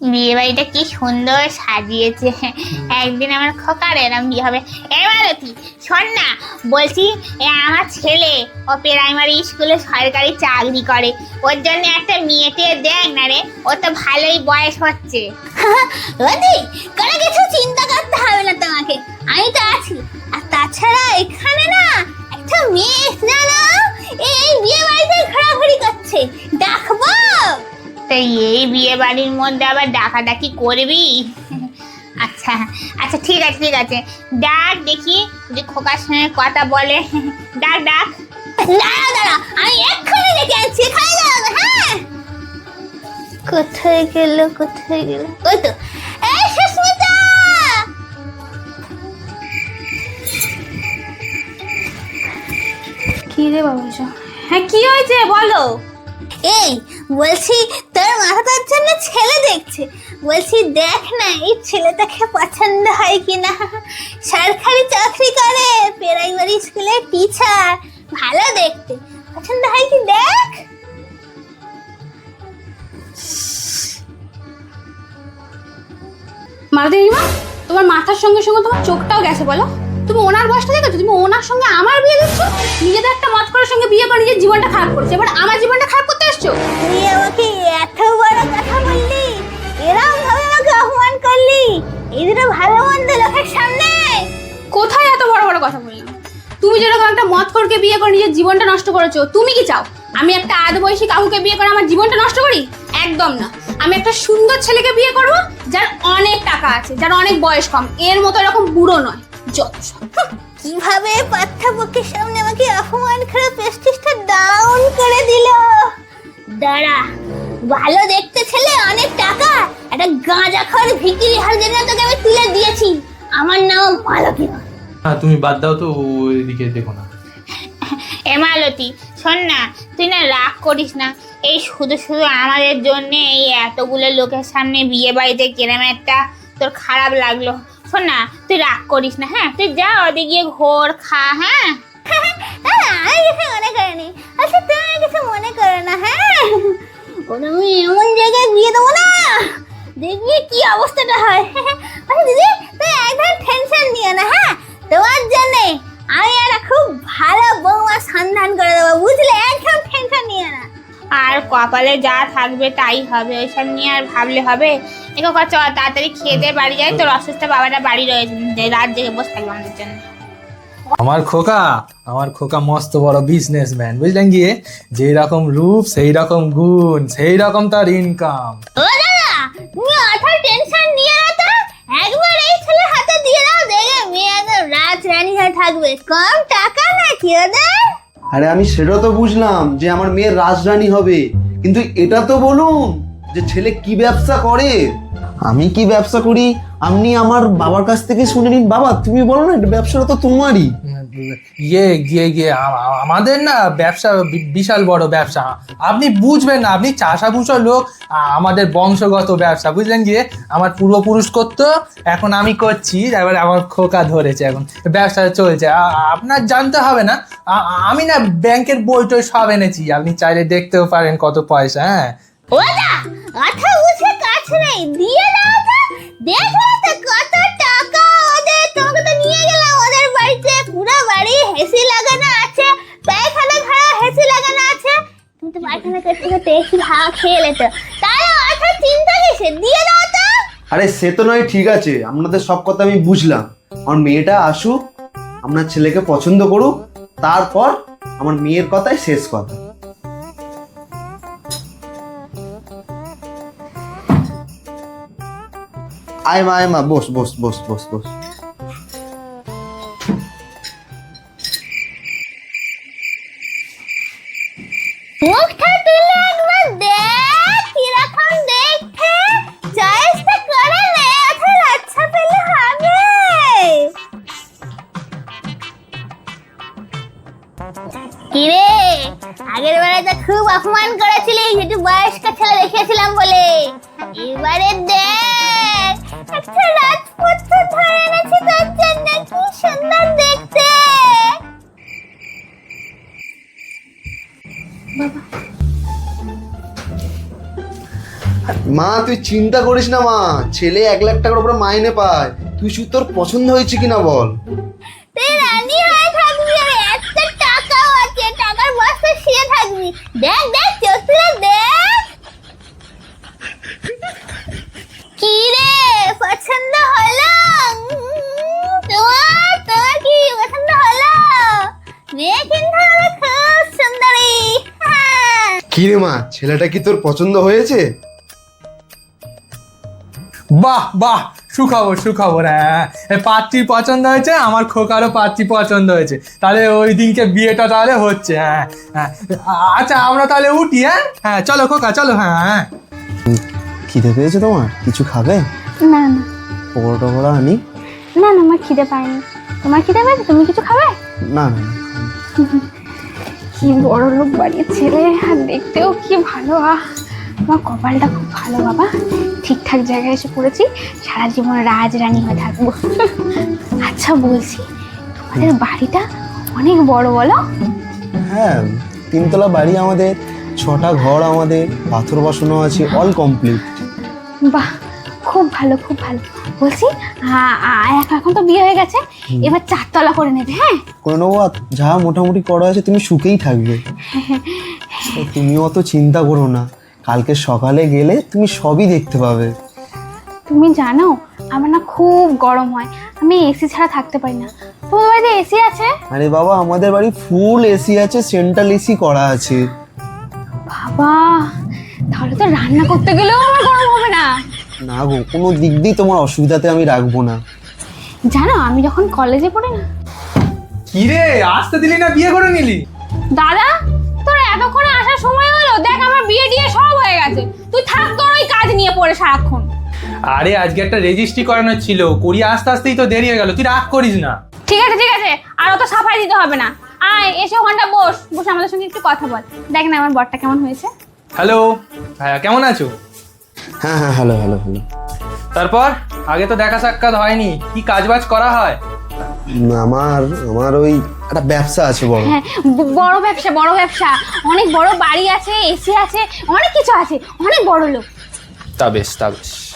বিয়ে বাড়িটা কি সুন্দর সাজিয়েছে। একদিন আমার খোকার এরম বিয়ে হবে। এবার এবারতি শোন না, বলছি, এ আমার ছেলে ও প্রাইমারি স্কুলে সরকারি চাকরি করে। ওর জন্য একটা মেয়েকে দেখ না রে, ও তো ভালোই বয়স হচ্ছে। কোনো কিছু চিন্তা করতে হবে না তোমাকে বিয়ে বাড়ির মধ্যে আবার ডাকাডাকি করবি? আচ্ছা আচ্ছা ঠিক আছে ঠিক আছে। ডাক দেখি যে খোকার সঙ্গে কথা বলে। ডাক ডাক। দাঁড়া দাঁড়া আমি এক্ষুনি হ্যাঁ। কোথায় গেল কোথায় গেল? ওই তো। এই সুস্মিতা! কি রে বাবা হ্যাঁ কি হয়েছে? বলো। এই, বলছি তোর মাথাটার জন্য ছেলে দেখছে। বলছি, দেখ না, এই ছেলেটাকে পছন্দ হয় কিনা। সরকারি চাকরি করে প্রাইমারি স্কুলের টিচার ভালো দেখতে। পছন্দ হয় কি, দেখ। মালদেবীমা তোমার মাথার সঙ্গে সঙ্গে তোমার চোখটাও গেছে, বলো। তুমি ওনার বয়সটা দেখেছ? তুমি ওনার সঙ্গে আমার বিয়ে দিচ্ছ? নিজেদের একটা মত করার সঙ্গে বিয়ে করে নিজের জীবনটা খারাপ করছে। এবার আমার জীবনটা খারাপ করতে এসছো তুই আমাকে এত বড় কথা বললি এরকম ভাবে আমাকে অপমান করলি। এই ভালো মন্দ লোকের সামনে। কোথায় এত বড় বড় কথা বললাম তুমি যেরকম একটা মত করকে বিয়ে করে নিজের জীবনটা নষ্ট করেছ তুমি কি চাও? আমি একটা আধ বয়সী কাকুকে বিয়ে করে আমার জীবনটা নষ্ট করি? একদম না। আমি একটা সুন্দর ছেলেকে বিয়ে করব যার অনেক টাকা আছে যার অনেক বয়স কম। এর মতো এরকম বুড়ো নয়। যত কীভাবে পাঠ্যপক্ষের সামনে আমাকে অপমান করে দিল দাঁড়া ভালো দেখতে ছেলে অনেক টাকা। একটা গাঁজা খর ভিকিরি হার জন্য তোকে আমি তুলে দিয়েছি। আমার নাম মালতী হ্যাঁ তুমি বাদ দাও তো ওইদিকে দেখো না। এমালতি শোন না তুই না রাগ করিস না। এই শুধু শুধু আমাদের জন্য এই এতগুলো লোকের সামনে বিয়ে বাড়িতে কেরাম একটা তোর খারাপ লাগল। শোন না তুই রাগ করিস না হ্যাঁ? তুই যা ওদিকে গিয়ে ঘোর খা হ্যাঁ? কিছু মনে করিনি আচ্ছা তুমি কিছু মনে করো না হ্যাঁ? ওটা আমি এমন জায়গায় বিয়ে দেবো না। দেখবি কি অবস্থাটা হয়। আচ্ছা দিদি তুই একদম টেনশন নিও না হ্যাঁ? তোমার জন্যে আমি একটা খুব ভালো বৌমা সন্ধান করে দেবো, বুঝলে? একদম টেনশন নিও না। আর কপালে যা থাকবে তাই হবে, ওইসব নিয়ে আর ভাবলে হবে? এগো চ তাড়াতাড়ি খেয়ে দিয়ে বাড়ি যাই। তোর অসুস্থ বাবাটা বাড়ি রয়েছে রাত জেগে বসে থাকবে আমাদের জন্য। আমার খোকা আমার খোকা মস্ত বড় বিজনেসম্যান বুঝলেন গিয়ে যেই রকম রূপ সেই রকম গুণ সেই রকম তার ইনকাম ও দাদা তুমি অত টেনশন নিও না তো। একবার এই ছেলে হাতে দিয়ে দাও দেখে মেয়ে একদম রাজ রানী হয়ে থাকবে। কম টাকা নাকি ওদের? আরে আমি সেটা তো বুঝলাম যে আমার মেয়ের রাজরানী হবে। কিন্তু এটা তো বলুন যে ছেলে কি ব্যবসা করে? আমি কি ব্যবসা করি? আপনি আমার বাবার কাছ থেকে শুনে নিন। বাবা তুমি বলো না এটা ব্যবসাটা তো তোমারই। ইয়ে গিয়ে গিয়ে আমাদের না ব্যবসা বিশাল বড় ব্যবসা। আপনি বুঝবেন না আপনি চাষাভুষো লোক আমাদের বংশগত ব্যবসা বুঝলেন গিয়ে? আমার পূর্বপুরুষ করতো এখন আমি করছি এবার আমার খোকা ধরেছে এখন ব্যবসা চলছে। আপনার জানতে হবে না আমি না ব্যাংকের বই টই সব এনেছি আপনি চাইলে দেখতেও পারেন কত পয়সা হ্যাঁ। উঠে নেই দিয়ে দাও দেখো তো কত টাকা ওদের তোমাকে তো নিয়ে গেলাম। ওদের বাড়িতে পুরো বাড়ি হেসি লাগানো আছে, পায়খানা হেসি লাগানো আছে। তুমি তো পায়খানা করতে করতে খেয়ে লেতো অত চিন্তা কিসে দিয়ে দাও তো। আরে, সে তো নয়, ঠিক আছে। আপনাদের সব কথা আমি বুঝলাম। আমার মেয়েটা আসুক, আপনার ছেলেকে পছন্দ করুক, তারপর আমার মেয়ের কথাই শেষ কথা। আয় মা বস বস বস বস বস। মুখটা তুলে একবার দেখ, কীরকম দেখতে। চয়েসটা করে নে এখন আচ্ছা পেলে হবে। কিরে, আগের বারে তো খুব অপমান করেছিলি যেটু বয়স্ক ছেলে দেখিয়েছিলাম বলে। এবারে দেখ একটা রাজপুত্র ধরে এনেছি তোর জন্য কি সুন্দর দেখতে। মা তুই চিন্তা করিস না মা। ছেলে এক লাখ টাকার উপরে মাইনে পায়। তুই শুধু তোর পছন্দ হয়েছে কিনা বল। তুই রানী হয়ে থাকবি আর এত টাকাও আছে টাকার বস্তা শুয়ে থাকবি। দেখ দেখ হ্যাঁ কি রে মা ছেলেটা কি তোর পছন্দ হয়েছে? বাহ বাহ সুখবর সুখবর হ্যাঁ এ পাত্রী পছন্দ হয়েছে আমার খোকারও পাত্রী পছন্দ হয়েছে। তাহলে ওই দিনকে বিয়েটা তাহলে হচ্ছে হ্যাঁ হ্যাঁ। আচ্ছা আমরা তাহলে উঠি হ্যাঁ? হ্যাঁ চলো খোকা চলো হ্যাঁ হ্যাঁ। খিদে পেয়েছে তোমার? কিছু খাবে? না না। পকোড়া টকোড়া আনি? না না আমার খিদে পায়নি। তোমার খিদে পেয়েছে? তুমি কিছু খাবে? না না না। কি বড় লোক বাড়ির ছেলে আর দেখতেও কি ভালো আহ! আমার কপালটা খুব ভালো বাবা। ঠিকঠাক জায়গায় এসে পড়েছি সারা জীবন রাজরানী হয়ে থাকব। আচ্ছা বলছি তোমাদের বাড়িটা অনেক বড় বলো? হ্যাঁ তিনতলা বাড়ি আমাদের ছটা ঘর আমাদের পাথর বসানো আছে অল কমপ্লিট বাহ! খুব ভালো খুব ভালো। বলছি এখন তো বিয়ে হয়ে গেছে। এবার চারতলা করে নেবে হ্যাঁ? করে নেব যা মোটামুটি করা আছে তুমি সুখেই থাকবে। তুমি অত চিন্তা করো না। কালকে সকালে গেলে তুমি সবই দেখতে পাবে। তুমি জানো আমার না খুব গরম হয়। আমি এসি ছাড়া থাকতে পারি না। তোমার বাড়িতে এসি আছে? আরে বাবা আমাদের বাড়ি ফুল এসি আছে সেন্ট্রাল এসি করা আছে। বাবা তাহলে তো রান্না করতে গেলেও আমার গরম হবে না। না গো কোনো দিক দিয়ে তোমার অসুবিধাতে আমি রাখব না। জানো আমি যখন কলেজে পড়ি না কি রে আসতে দিলি না বিয়ে করে নিলি? দাদা তোর এতক্ষণে আসার সময় হলো দেখ আমার বিয়ে দিয়ে সব হয়ে গেছে। তুই থাক তোর ওই কাজ নিয়ে পড়ে সারাক্ষণ। আরে আজকে একটা রেজিস্ট্রি করানোর ছিল করি আস্তে আস্তেই তো দেরি হয়ে গেল তুই রাগ করিস না। ঠিক আছে ঠিক আছে আর অত সাফাই দিতে হবে না। আয় এসে ওখানটা বস বসে আমাদের সঙ্গে একটু কথা বল। দেখ না আমার বরটা কেমন হয়েছে। হ্যালো হ্যাঁ কেমন আছো? হ্যাঁ হ্যাঁ হ্যালো হ্যালো হ্যালো। তারপর? আগে তো দেখা সাক্ষাৎ হয়নি। কি কাজ বাজ করা হয়? আমার আমার ওই একটা ব্যবসা আছে বড়। হ্যাঁ ব- বড় ব্যবসা বড় ব্যবসা। অনেক বড় বাড়ি আছে এসি আছে অনেক কিছু আছে। অনেক বড় লোক। তা বেশ তা বেশ।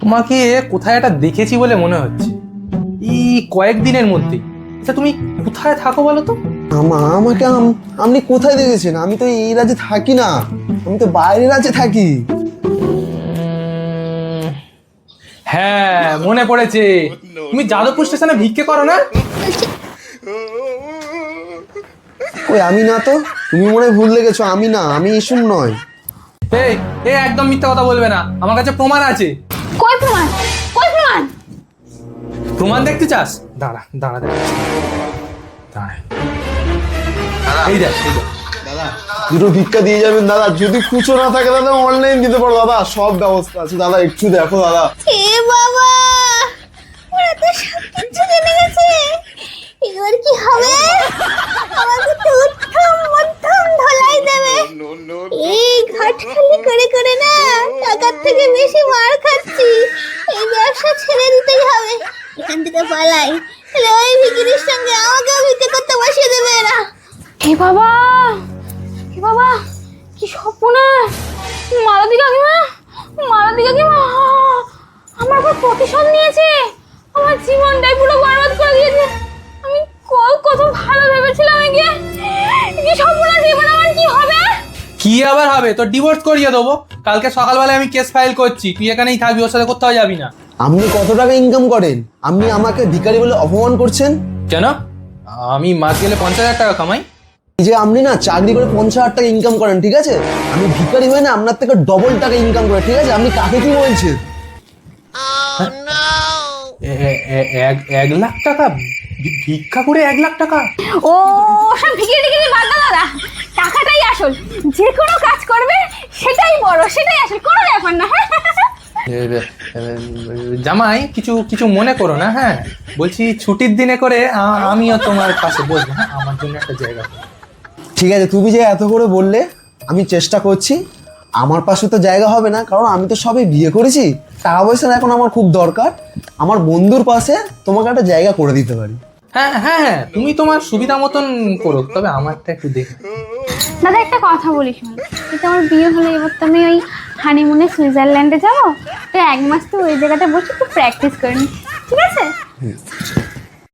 তোমাকে কোথায় একটা দেখেছি বলে মনে হচ্ছে? এই কয়েকদিনের মধ্যে। আচ্ছা তুমি কোথায় থাকো বলো তো? আমাকে আপনি কোথায় দেখেছেন? আমি তো এই রাজ্যে থাকি না। আমি তো বাইরের রাজ্যে থাকি। হ্যাঁ মনে পড়েছে। তুমি যাদবপুর স্টেশনে ভিক্ষে করো না? কই আমি না তো? তুমি মনে হয় ভুল লেগেছো আমি না আমি ইসুম নয়। এই এই একদম মিথ্যা কথা বলবে না। আমার কাছে প্রমাণ আছে। কই প্রমাণ? কই প্রমাণ? প্রমাণ দেখতে চাস? দাঁড়া দাঁড়া দাঁড়া। দাঁড়া। দেখ দুটো ভিক্ষা দিয়ে যাবেন, দাদা। যদি খুচরো না থাকে, দাদা অনলাইন দিতে পারো। দাদা, সব ব্যবস্থা আছে। দাদা, একটু দেখো, দাদা। এ বাবা, ওরা তো সব কিছু জেনে গেছে। এবার কি হবে? আমাকে তো উত্তম মধ্যম ধলাই দেবে। এই ঘাট খালি করে করে না, টাকার থেকে বেশি মার খাচ্ছি। এই ব্যবসা ছেড়ে দিতেই হবে। এখান থেকে পালাই। তাহলে ওই ভিকিরির সঙ্গে আমাকেও ভিক্ষে করতে বসিয়ে দেবে এরা। হে বাবা! হে বাবা! কি সর্বনাশ মালতী কাকিমা! মালতী কাকিমা! আমার উপর প্রতিশোধ নিয়েছে! আমার জীবনটাই পুরো বরবাদ করে দিয়েছে! আমি কত ভালো ভেবেছিলাম একে কি সর্বনাশ এবার আমার কি হবে? কি আবার হবে? তোর ডিভোর্স করিয়ে দেবো। কালকে সকালবেলায় আমি কেস ফাইল করছি। তুই এখানেই থাকবি ওর সাথে কোথাও যাবি না। আপনি কত টাকা ইনকাম করেন? আপনি আমাকে ভিখারি বলে অপমান করছেন? কেন? আমি মাস গেলে পঞ্চাশ হাজার টাকা কামাই। যে আপনি না চাকরি করে পঞ্চাশ হাজার টাকা ইনকাম করেন ঠিক আছে? আমি ভিখারি হয়ে না আপনার থেকে ডবল টাকা ইনকাম করে ঠিক আছে? আপনি কাকে কি বলছেন? এ- এক লাখ টাকা? ভিক্ষা করে এক লাখ টাকা? ও সব ভিকিরি টিকিরি বাদ দাও দাদা। টাকাটাই আসল। যে কোনো কাজ করবে সেটাই বড় সেটাই আসল। কোনো ব্যাপার না। জামাই কিছু কিছু মনে করো না হ্যাঁ? বলছি ছুটির দিনে করে আমিও তোমার পাশে বসবো হ্যাঁ? আমার জন্য একটা জায়গা। ঠিক আছে তুমি যে এত করে বললে আমি চেষ্টা করছি। আমার পাশে তো জায়গা হবে না কারণ আমি তো সবে বিয়ে করেছি। টাকা পয়সা এখন আমার খুব দরকার। আমার বন্ধুর পাশে তোমাকে একটা জায়গা করে দিতে পারি। হ্যাঁ হ্যাঁ হ্যাঁ তুমি তোমার সুবিধা মতন করো তবে আমারটা একটু দেখো দাদা একটা কথা বলি শোন। কিন্তু আমার বিয়ে হলে এবার তো আমি ওই হানিমুনে সুইজারল্যান্ডে যাব। তো এক মাস তো ওই জায়গাটা বসে একটু প্র্যাকটিস করে ঠিক আছে?